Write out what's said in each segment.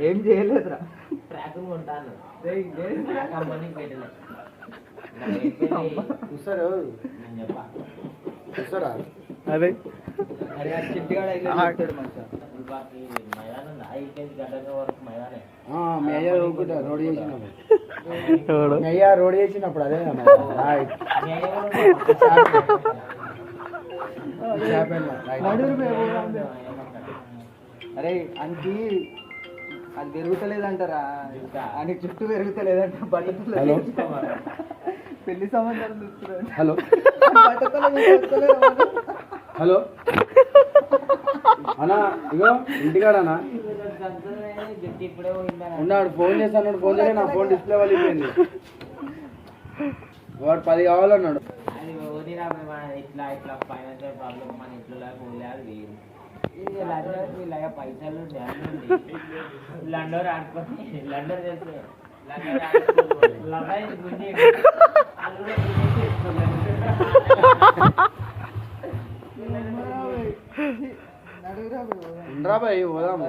ఏం చేసిరు చేయలేదురా. ట్రాక్ కొంటాను చెప్పా. చూస్తారా? అదే. అరే ఊరుకుంటా రోడ్ చేసినప్పుడు రోడ్ అదే. అరే అనికి అది పెరుగుతలేదంటారా? అని చుట్టూ పెరుగుతలేదంట బట్టతలు హలో. పెళ్ళి సంబంధాలు చూస్తున్నారు హలో. హలో అన్నా ఇగో ఇంటికాడనా ఉన్నాడు ఫోన్ చేస్తాను ఫోన్ చేసి నా ఫోన్ డిస్ప్లే వలిపోయింది వాడు పది కావాలన్నాడు. పైసలు లండర్ ఆడుకొని లండర్ చేస్తే లండర్ వాళ్ళు. ఉండరా బాయ్ పోదాము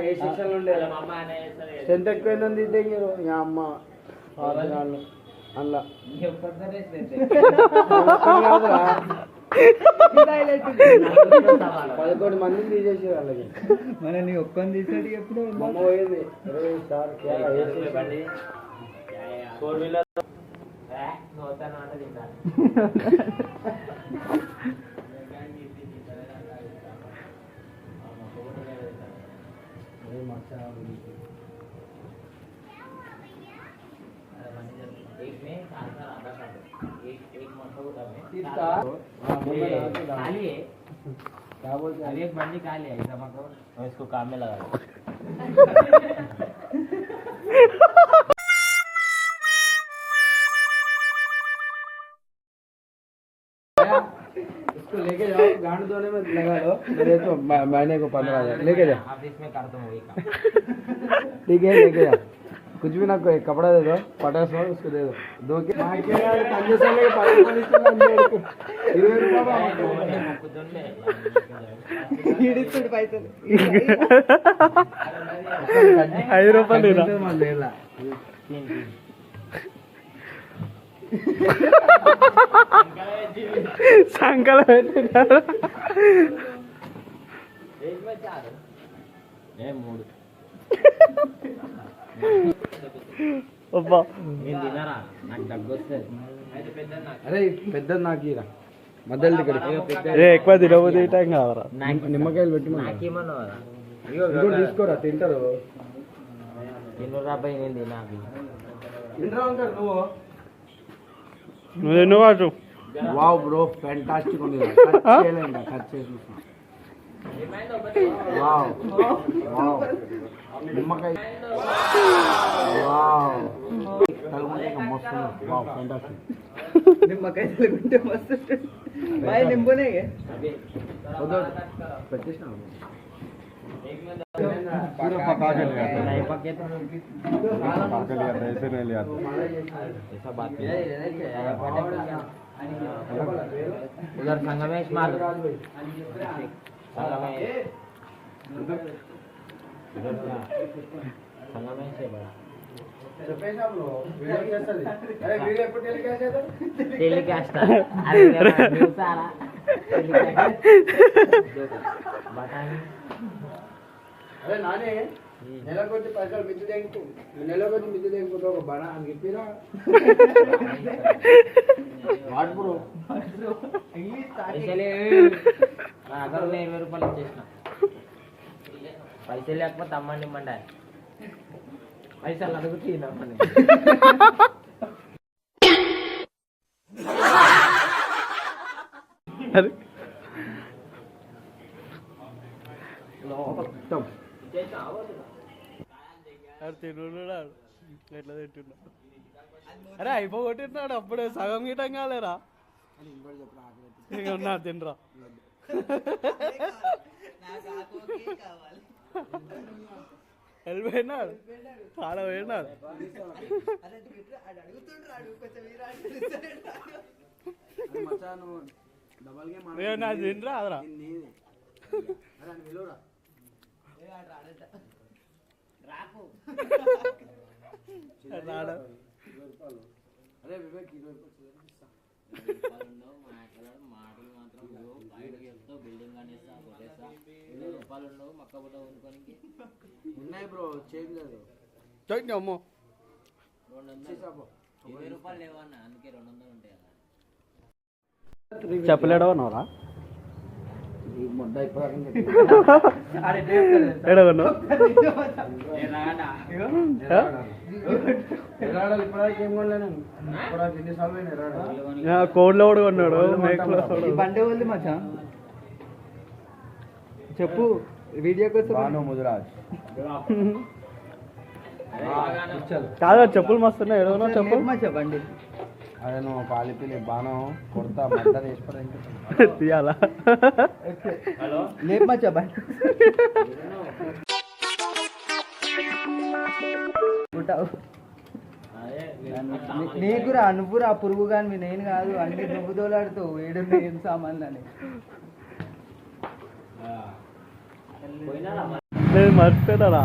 ఏ శిక్షలు ఉండే స్ట్రెంత్ ఎక్కువైందని దిద్దేంగారు మీ అమ్మ పాతకాలం అందులో పదకొండు మందిని తీసేసి వాళ్ళకి మన నీ ఒక్కని తీసాడు ఎప్పుడు పోయింది? ఫోర్ వీలర్ क्या बोलते हैं एक बंदी ऐसा मतलब इसको काम में लगा दूं। इसको लेके जाओ गांड धोने में लगा लो मेरे तो म- महीने को पंद्रह हजार लेके जाओ ऑफिस में कर दूं वही काम ठीक है लेके जाओ कुछ भी ना कोई कपड़ा दे दो पटास हो उसको दे दो दो के నాకే కంజసలే దగ్గు వస్తుంది అయితే పెద్ద నాకు అరే ఇరా. మధ్యలో ఎక్కువ తినబోతే టైం కావరా నిమ్మకాయలు పెట్టి తీసుకోరా తింటారు. ఎన్నో రాబాయి धन्यवाद वाओ ब्रो फैंटास्टिक होने लगा। अच्छे लगा अच्छे वाओ वाओ। निम्मकाय वाओ। तलगुंटे का मस्त वाओ फैंटास्टिक निम्मकाय तलगुंटे मस्त भाई निंबू नहीं है? उधर प्रत्यक्ष ना। पूरा पका के ले आते नहीं पके तो पका के ले आते ऐसे नहीं ले आते ऐसा बात नहीं उधर संगमेश मार संगमेश है बड़ा टेलीकास्ट अरे అరే నానే నెలకొచ్చి పైసలు మిద్దు దేంకు నెలకొచ్చి మిద్దు దేంకుతో ఒక బణ అని చెప్పిరా వాట్ బ్రో. పైసలే ఇరవై రూపాయలు ఇచ్చేసిన. పైసలు లేకపోతే అమ్మండి ఇమ్మండి పైసలు అడుగుతీ నమ్మని అరే మొత్తం అరే తిన్నాడు ఎట్లా తింటున్నా? అరే అయిపోగొట్టినాడు అప్పుడే సగం గీటం కాలేరా? ఉన్నా తినరా. వెళ్ళిపోయినాడు ఆడ పోయినాడు? నేను నా తినరా అదరా రాకు. రాడు? అరే వివేక్ ఇరవై మాటలు మాత్రం బయట బిల్డింగ్ అనేసా కొట్టేసా ఇరవై రూపాయలు ఉండవు మక్క బుట్ట కొనుక్కోనికి. ఉన్నాయి బ్రో చేంజ్ లేదు. చూడండి అమ్మో. రెండు వందలు ఇరవై రూపాయలు లేవన్న అందుకే రెండు వందలు ఉంటాయి కదా. చెప్పలేడు కోడ్లో కూడా కొన్నాడు. మేకలో ఈ బండి ఉంది మచ్చా? చెప్పు వీడియో కోసం. ముదిరాజ్. కాదు చెప్పులు మస్తున్నాయి ఎడగనో చెప్పులు మచ్చా బండి? అదే నువ్వు పాలిపిలి బాణం కొడతా మడ్డ వేసి తీయాలా? హలో? లేపు మచ్చా నీకురా నువ్వురా పురుగు కానీ నేను కాదు అన్ని నువ్వు తోలాడుతావు ఏడు ఏం సామాన్లు అని? నేను మర్చిపోయినారా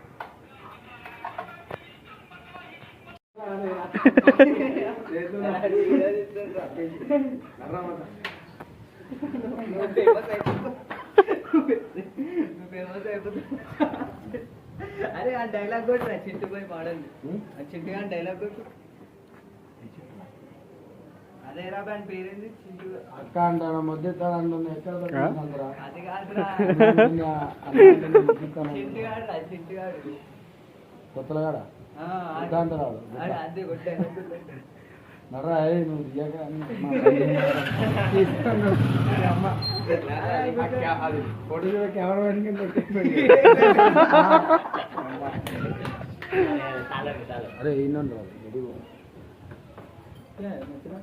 అరే ఆ డైలాగ్ కొట్టురా చింటు పోయి పాడండి. ఆ చింటు గారి డైలాగ్ కొట్టు అదే రా బాని పేరేంది? చింటు అక్క అంటాను మధ్య ఎక్కడ దొరుకుతుందిరా? అది కాదురా. ముగిస్తాను. చింటు రా చింటు గాడు కొత్తలగాడ? నర్రా ఏయ్ నువ్వు అది ఫోటో కెమెరా అరే ఏంటంటే ఏ, నచ్చినా?